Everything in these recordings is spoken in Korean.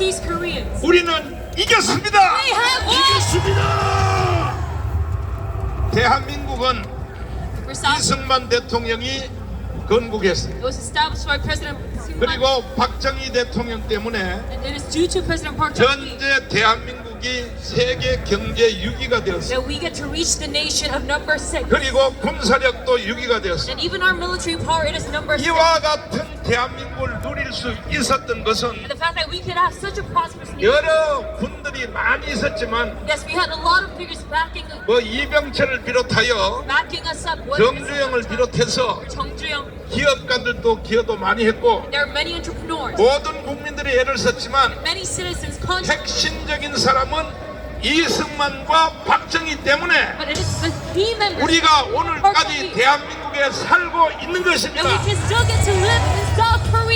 overseas Koreans. 우리는 이겼습니다. We have won. 이겼습니다. 대한민국은 이승만 대통령이 건국했어요. established by President 그리고 박정희 대통령 때문에 and it is due to President Park Chung-hee 현재 대한민국 이 세계 경제 6위가 되었어요. that we get to reach the nation of number six. 그리고 군사력도 6위가 되었어요. And even our military power, it is number six. 이와 같은 대한민국을 누릴 수 있었던 것은 And the fact that we could have such a prosperous nation. 여러 군들이 많이 있었지만 Yes, we had a lot of figures backing 뭐 이병철을 비롯하여 backing us up. Whether it's 정주영을 비롯해서 Ju-young, 기업가들도 기여도 많이 했고 모든 국민들이 애를 썼지만. 핵심적인 사람은 이승만과 박정희 때문에 우리가 오늘까지 대한민국에 살고 있는 것입니다.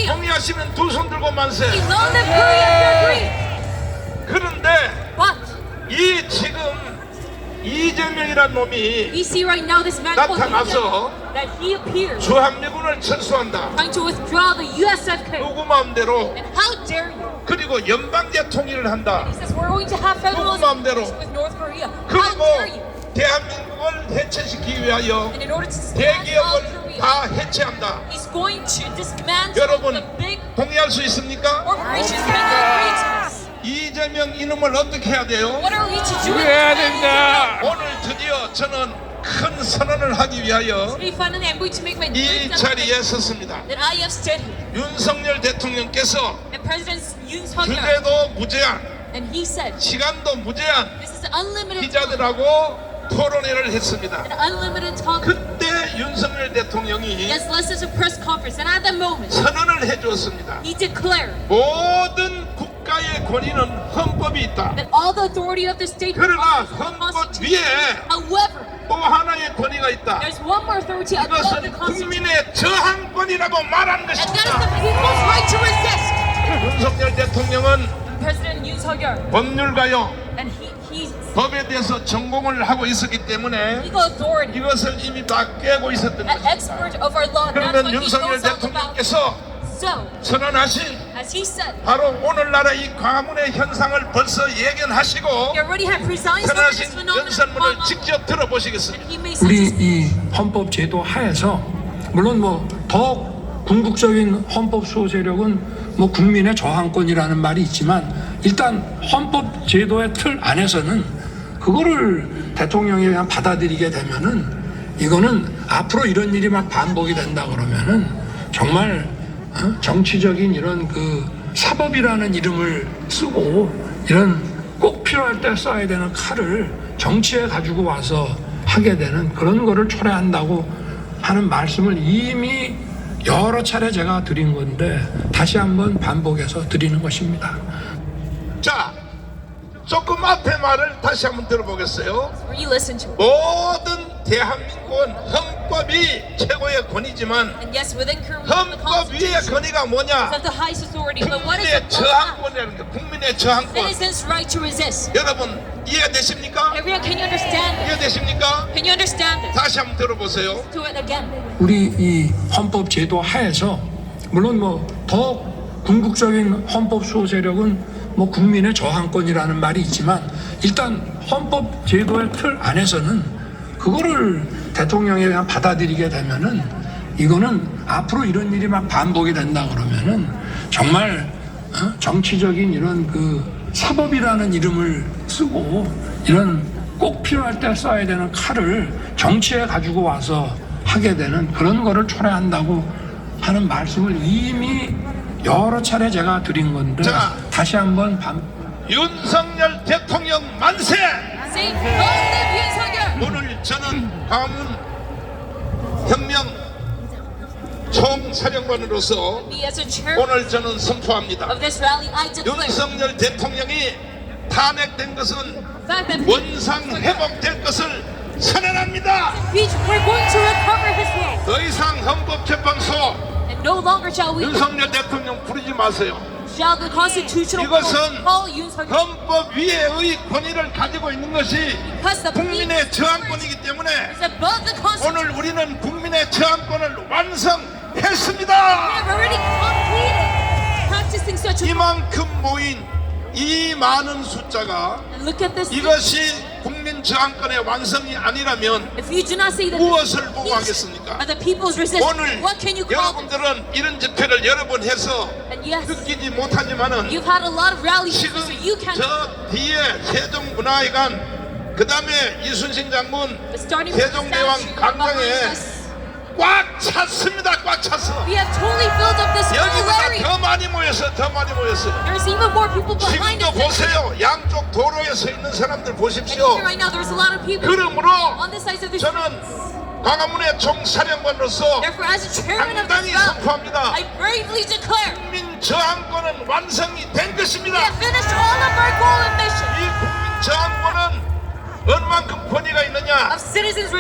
동의하시면 두 손 들고 만세. 그런데 이 지금 이재명이란 놈이 we see right now this man called 나타나서 Lee that he appears 주한미군을 철수한다. trying to withdraw the USFK. 누구 마음대로 And how dare you? 그리고 연방제 통일을 한다. He says we're going to have federalism 마음대로. with North Korea. How 그리고 dare you? 대한민국을 해체시키기 위하여 And in order to stand South 대기업을 Korea, 다 해체한다. he's going to dismantle 여러분 the big 동의할 수 있습니까? corporations that. 이재명 이놈을 어떻게 해야 돼요? What are we to do? 해야 된다. 오늘 드디어 저는 큰 선언을 하기 위하여 Today, finally, I'm going to make my 이 자리에 declaration 섰습니다. that I have stood here. 윤석열 대통령께서 And President Yoon Suk Yeol, 주제도 무제한, and he said, 시간도 무제한 this is unlimited time 기자들하고 토론회를 했습니다. and unlimited talk. 그때 윤석열 대통령이 Yes, let's just a press conference. And at that moment, 선언을 해주었습니다. he declared 모든 국가의 권위는 헌법이 있다. that all the authority of the state 그러나 belongs to the 헌법 Constitution. 위에 However, 또 하나의 권위가 있다. there's one more authority above the 이것은 Constitution, 국민의 저항권이라고 말하는 and that is 것입니다. the people's right to resist. 윤석열 대통령은 President Yoon Suk Yeol, 법률가요 and he, he's 법에 대해서 전공을 하고 있었기 때문에 legal authority, 이것을 이미 다 깨고 있었던 an 것입니다. expert of our law. That's 그러면 what he 윤석열 knows all about. 대통령께서 So, 선언하신 as he said, 바로 오늘날의 이 가문의 현상을 벌써 예견하시고 he already had presided over this 선언하신 phenomenon. 연설문을 직접 들어보시겠습니다. And he may 우리 이 헌법 제도 하에서 물론 뭐 더 궁극적인 헌법 수호 세력은 뭐 국민의 저항권이라는 말이 있지만 일단 헌법 제도의 틀 안에서는 그거를 대통령이 그냥 받아들이게 되면은 이거는 앞으로 이런 일이 막 반복이 된다 그러면은 정말 어? 정치적인 이런 그 사법이라는 이름을 쓰고 이런 꼭 필요할 때 써야 되는 칼을 정치에 가지고 와서 하게 되는 그런 거를 초래한다고 하는 말씀을 이미 여러 차례 제가 드린 건데 다시 한번 반복해서 드리는 것입니다. 자, 조금 앞에 말을 다시 한번 들어보겠어요. 모든 대한민국은 헌 법이 최고의 권위지만 And yes, within Korea, the 헌법 위의 Constitution 권위가 뭐냐? is the highest authority. But what is 국민의? 저항권이라는 거, 국민의 저항권. Citizens' right to resist. 여러분 이해되십니까? Everyone, can you understand? 이해되십니까? Can you understand? 다시 한번 들어보세요. Do it again. 우리 이 헌법 제도 하에서 물론 뭐 더 궁극적인 헌법 수호 세력은 뭐 국민의 저항권이라는 말이 있지만 일단 헌법 제도의 틀 안에서는 그거를 대통령이 그냥 받아들이게 되면은 이거는 앞으로 이런 일이 막 반복이 된다 그러면은 정말 어? 정치적인 이런 그 사법이라는 이름을 쓰고 이런 꼭 필요할 때 써야 되는 칼을 정치에 가지고 와서 하게 되는 그런 거를 초래한다고 하는 말씀을 이미 여러 차례 제가 드린 건데 자. 다시 한번 반, 윤석열 대통령 만세! 오늘 저는 가문 혁명 총사령관으로서 오늘 저는 선포합니다. 윤석열 대통령이 탄핵된 것은 원상 회복될 것을 선언합니다. 더 이상 헌법재판소 윤석열 대통령 부르지 마세요. The constitutional 이것은. 헌법 위에의 권위를 가지고 있는 것이 Because the 국민의 저항권이기 때문에 is above the constitution. 오늘 우리는 국민의 저항권을 완성했습니다. We have already completed practicing such such a 이만큼 모인 이 많은 숫자가. 이것이 국민 저항권의 완성이 아니라면 무엇을 the 보고 peace 하겠습니까? are the people's resistance, 오늘? 여러분들은 이런 집회를 여러 번 해서 yes, 느끼지 못하지만은 지금 so. 저 뒤에 세종문화회관 그 다음에 이순신 장군 세종대왕 us, 꽉 찼습니다 꽉 찼어 we have totally filled up this 여기보다. 더 많이 모였어 더 많이 모였어요 There's even more people behind 지금도 us. 보세요 양쪽 도로에 서 있는 사람들 And 보십시오 here right now, there's a lot of people 그러므로 on the sides of the 저는 광화문의 총사령관으로서 Therefore, as a chairman of 당당히 this rally, 선포합니다 I bravely declare 국민 저항권은 완성이 된 we 것입니다 have finished all of our goal and mission 이 국민 얼만큼 권위가 있느냐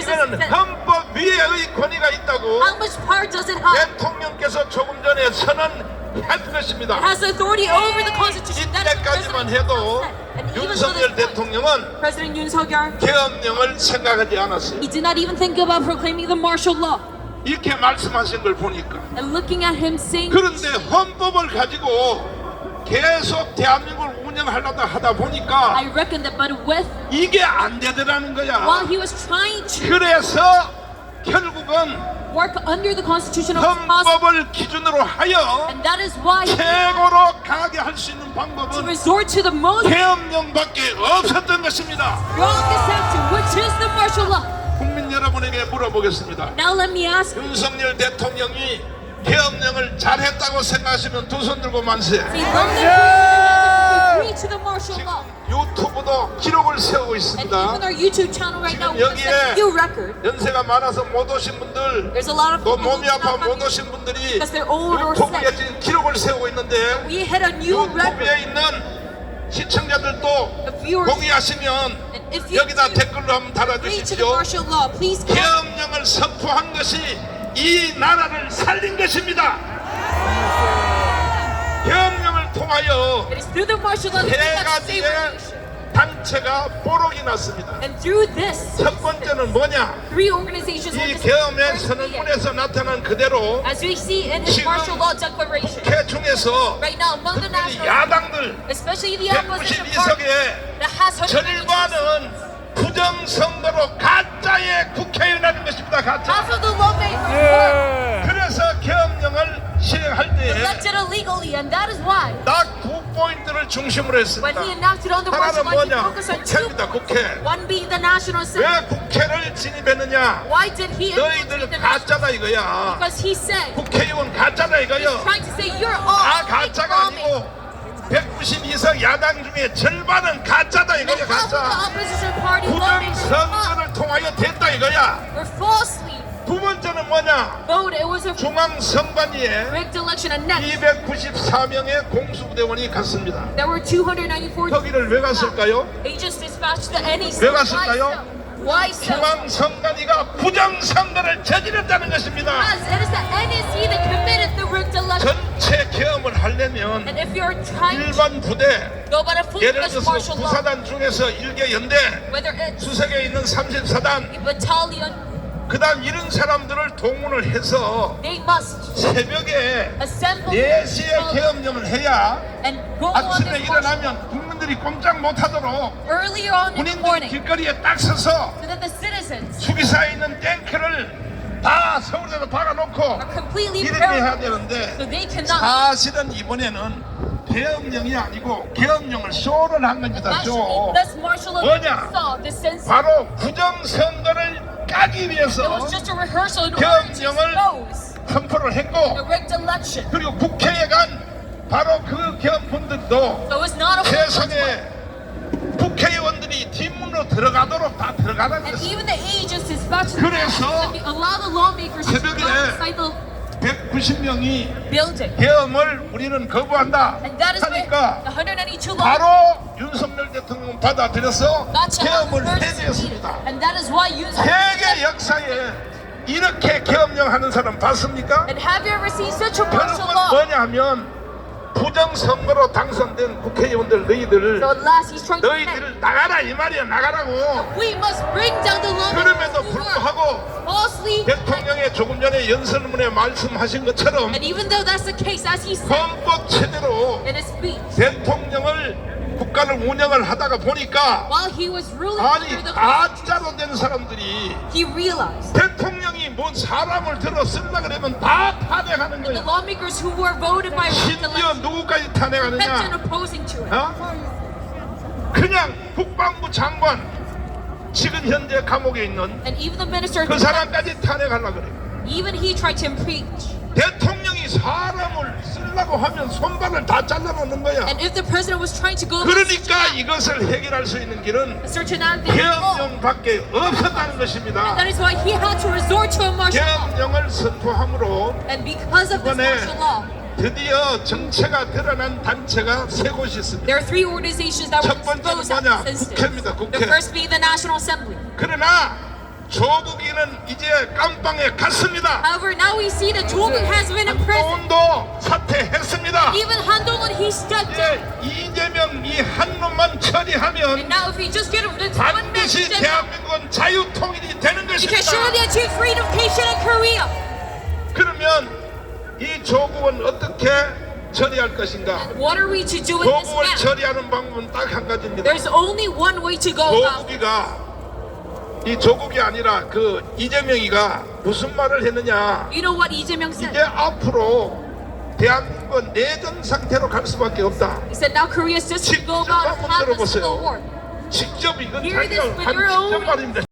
이거는. 헌법 위에의 권위가 있다고 How much power does it have? 대통령께서 조금 전에 선언한 것입니다. It has authority over the Constitution. 이때까지만 해도 윤석열 대통령은 President Suk-yeol, 계엄령을 생각하지 않았어요. he did not even think about proclaiming the martial law. 이렇게 말씀하신 걸 보니까 And looking at him saying, 그런데 헌법을 가지고 계속 대한민국을 운영하려다 하다 보니까 I reckon that, but with 이게 안 되더라는 while 거야. he was trying to 그래서 결국은 work under the Constitution of his possible, 헌법을 기준으로 하여 and that is why he 최고로 강하게 할 수 있는 방법은 resort to the most 계엄령밖에 없었던 것입니다. strongest action, which is the martial law. 국민 여러분에게 물어보겠습니다. Now let me ask you, 윤석열 대통령이 계엄령을 잘했다고 생각하시면 두 손 들고 만세. 지금 law. 유튜브도 기록을 세우고 있습니다. even our YouTube channel right now, 지금 we have set a 여기에 new record. 연세가 많아서 못 오신 분들, There's a lot of 또 몸이 아파 못 오신 분들이 유튜브에. 지금 기록을 세우고 있는데 We hit a new record. 유튜브에 있는 시청자들도 동의하시면 and if you 여기다 댓글로 한번 agree to the 달아주십시오. martial law, please comment. 계엄령을 선포한 것이 이 나라를 살린 것입니다. 계엄령을 통하여 세 가지의. 단체가 뽀록이 났습니다. And through this, 첫 번째는 뭐냐? 이 계엄의. 선언문에서 나타난 그대로 As we see in his 지금 국회 중에서 right now 야당들 especially the opposition party 192석에 that has 192 절반은 부정 선거로 가짜의 국회의원이라는 것입니다. 가짜. were 그래서 계엄령을 시행할 때에 elected illegally, and that is why 딱 두 포인트를 중심으로 when 했습니다. he enacted on the martial 하나는 he 뭐냐? focused on two. 국회입니다. 국회. One being the National Assembly. 왜 국회를 진입했느냐? Why did he infiltrate 너희들 the National 가짜다 이거야. Because he said, 국회의원 야당 중에 절반은 가짜다 And 이거야 half of the 가짜. opposition party 부정 lawmakers were 선거를 통하여 됐다 이거야. falsely 두 번째는 뭐냐? voted. It was a 중앙선관위에 rigged election, and next 294명의 공수부대원이 갔습니다. there were 294 거기를 왜 갔을까요? agents dispatched to the NEC. 왜 갔을까요? Why so? 중앙 선관위가 부정 선거를 저지렀다는 것입니다. 전체 계엄을 하려면 일반 부대, 예를 들어서 부사단 중에서 일개 연대, 수색에 있는 34단, a battalion, 그다음 이런 사람들을 동원을 해서 새벽에 assemble 4시에 계엄령을 해야 아침에 일어나면 국민들이 꼼짝 못하도록 earlier on in the 군인들이 morning 길거리에 딱 서서 so that the citizens 수기사에 있는 탱크를 다 서울에서 박아놓고 are completely 이렇게 해야 되는데 so they cannot 사실은 이번에는 계엄령이 아니고 계엄령을 쇼를 한 겁니다 actually 쇼 this martial law 뭐냐? saw the sense 바로 부정선거를 까기 위해서 was just a rehearsal in order to 계엄령을 expose 선포를 했고 rigged election 그리고 국회에 간 바로 그 full 세상에 국회의원들이 뒷문으로 들어가도록 다 agents dispatched 그래서 새벽에 go inside the 190명이 building 계엄을 우리는 거부한다 하니까 the 192 law 바로 윤석열 대통령 받아들여서 계엄을 해제했습니다. 세계 역사에 이렇게 계엄령 하는 사람 봤습니까? law 뭐냐 하면 부정선거로 당선된 국회의원들 너희들 So at last, he's trying to say, 너희들 나가라 이 말이야 나가라고 we must bring down the 그럼에도 who 불구하고 falsely 대통령의 조금 전에 연설문에 말씀하신 것처럼 And even though that's the case, as he said 헌법 체제로 in his speech, 대통령을 국가를 운영을 하다가 보니까 while he was ruling 아니 under the Constitution, 가짜로 된 사람들이 he realized 대통령이 뭔 사람을 들어 쓰려 그러면 다 탄핵하는 the 거야 lawmakers who were voted by 심지어 누구까지 탄핵하느냐 opposing to it. 어? 그냥 국방부 장관 지금 현재 감옥에 있는 And even the minister, 그 사람까지 탄핵하려고 그래 even he tried to impeach. 대통령이 사람을 쓰려고 하면 손발을 다 잘라놓는 거야 And if the president was trying to go 그러니까 이것을 해결할 수 있는 길은 계엄령밖에 없었다는 것입니다 that is why he had to resort to a martial law. 계엄령을 선포함으로 And because of this 이번에 martial law, 드디어 정체가 드러난 단체가 세 곳이 있습니다 there are three organizations that were 첫 번째는 exposed at 뭐냐? this instance. 국회입니다, 국회. The first being the National Assembly. 그러나 조국이는 이제 깜빵에 갔습니다 However, now we see that Jordan has been in prison. 한동훈도 사퇴했습니다 Even Han Dong-un, he stepped down. 이제 이재명 이 한 놈만 처리하면 And now if we just get rid of this one man, 반드시 대한민국은 자유통일이 되는 we can surely 것입니다 achieve freedom, Haitian and Korea. 그러면 이 조국은 어떻게 처리할 것인가 What are we to do with this 조국을 now? 처리하는 방법은 딱 한 가지입니다 There's only one way to go about it. 조국이가 이 조국이 아니라 그 이재명이가 무슨 말을 했느냐 You know what Lee Jae-myung 이제 said? 앞으로 대한민국은 내전 상태로 갈 수밖에 없다 He said now Korea is just to go 직접 한번 civil 들어보세요. war. 직접 이건 Hear 자기가 with 한 your 직접 own 말입니다